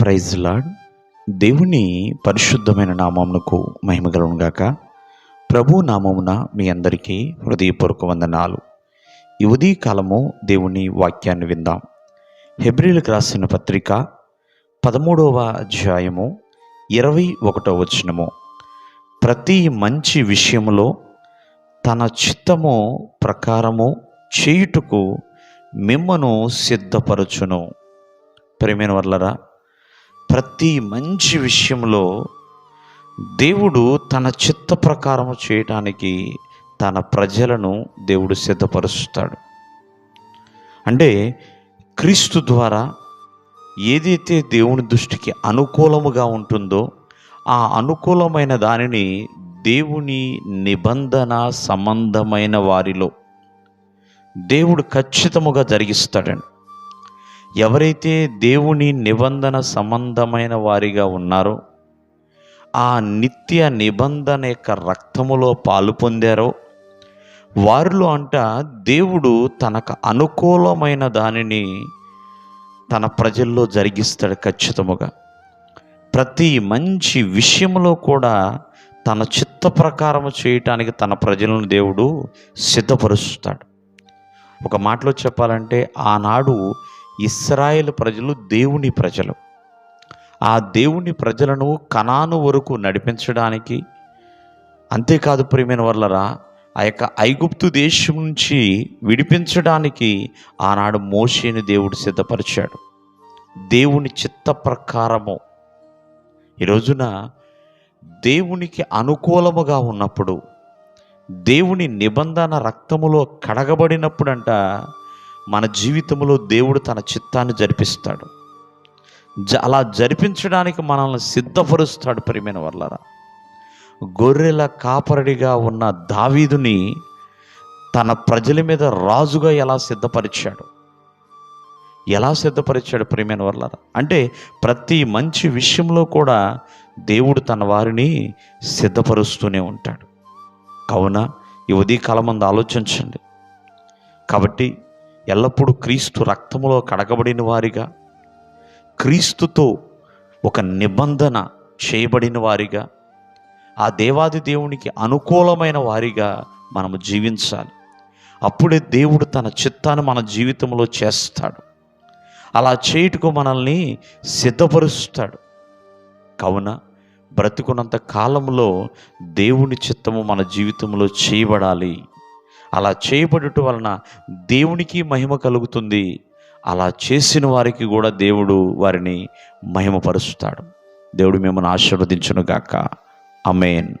Praise lord. దేవుని పరిశుద్ధమైన నామమునకు మహిమగలుగాక ప్రభు నామమున మీ అందరికీ హృదయపూర్వక వందనాలు. ఈ ఉదయ కాలము దేవుని వాక్యాన్ని విందాం. హెబ్రిలకు రాసిన పత్రిక పదమూడవ అధ్యాయము ఇరవై ఒకటవ వచనము. ప్రతి మంచి విషయములో తన చిత్తము ప్రకారము చేయుటకు మిమ్మను సిద్ధపరచును. ప్రేమైన వర్లరా ప్రతి మంచి విషయంలో దేవుడు తన చిత్త ప్రకారము చేయటానికి తన ప్రజలను దేవుడు సిద్ధపరుస్తాడు. అంటే క్రీస్తు ద్వారా ఏదైతే దేవుని దృష్టికి అనుకూలముగా ఉంటుందో ఆ అనుకూలమైన దానిని దేవుని నిబంధన సంబంధమైన వారిలో దేవుడు ఖచ్చితముగా జరిగిస్తాడండి. ఎవరైతే దేవుని నిబంధన సంబంధమైన వారిగా ఉన్నారో ఆ నిత్య నిబంధన యొక్క రక్తములో పాలు పొందారో వారిలో అంట దేవుడు తనకు అనుకూలమైన దానిని తన ప్రజల్లో జరిగిస్తాడు ఖచ్చితముగా. ప్రతి మంచి విషయంలో కూడా తన చిత్త ప్రకారము చేయటానికి తన ప్రజలను దేవుడు సిద్ధపరుస్తాడు. ఒక మాటలో చెప్పాలంటే ఆనాడు ఇస్రాయేల్ ప్రజలు దేవుని ప్రజలు. ఆ దేవుని ప్రజలను కణాను వరకు నడిపించడానికి అంతేకాదు ప్రియమైన వల్లరా ఆ యొక్క ఐగుప్తు దేశం నుంచి విడిపించడానికి ఆనాడు మోషేని దేవుడు సిద్ధపరిచాడు. దేవుని చిత్త ప్రకారము. ఈ రోజున దేవునికి అనుకూలముగా ఉన్నప్పుడు దేవుని నిబంధన రక్తములో కడగబడినప్పుడంట మన జీవితంలో దేవుడు తన చిత్తాన్ని జరిపిస్తాడు. జ అలా జరిపించడానికి మనల్ని సిద్ధపరుస్తాడు ప్రియమైన వర్లరా. గొర్రెల కాపరడిగా ఉన్న దావీదుని తన ప్రజల మీద రాజుగా ఎలా సిద్ధపరిచాడు? ఎలా సిద్ధపరిచాడు ప్రియమైన వర్లరా? అంటే ప్రతి మంచి విషయంలో కూడా దేవుడు తన వారిని సిద్ధపరుస్తూనే ఉంటాడు. కావున ఈ ఉదయకాలం మంది ఆలోచించండి. కాబట్టి ఎల్లప్పుడూ క్రీస్తు రక్తములో కడగబడిన వారిగా క్రీస్తుతో ఒక నిబంధన చేయబడిన వారిగా ఆ దేవాది దేవునికి అనుకూలమైన వారిగా మనము జీవించాలి. అప్పుడే దేవుడు తన చిత్తాన్ని మన జీవితంలో చేస్తాడు. అలా చేయుటకు మనల్ని సిద్ధపరుస్తాడు. కావున బ్రతుకున్నంత కాలంలో దేవుని చిత్తము మన జీవితంలో చేయబడాలి. అలా చేయబడుట వలన దేవునికి మహిమ కలుగుతుంది. అలా చేసిన వారికి కూడా దేవుడు వారిని మహిమపరుస్తాడు. దేవుడు మిమ్మల్ని ఆశీర్వదించును గాక అమేన్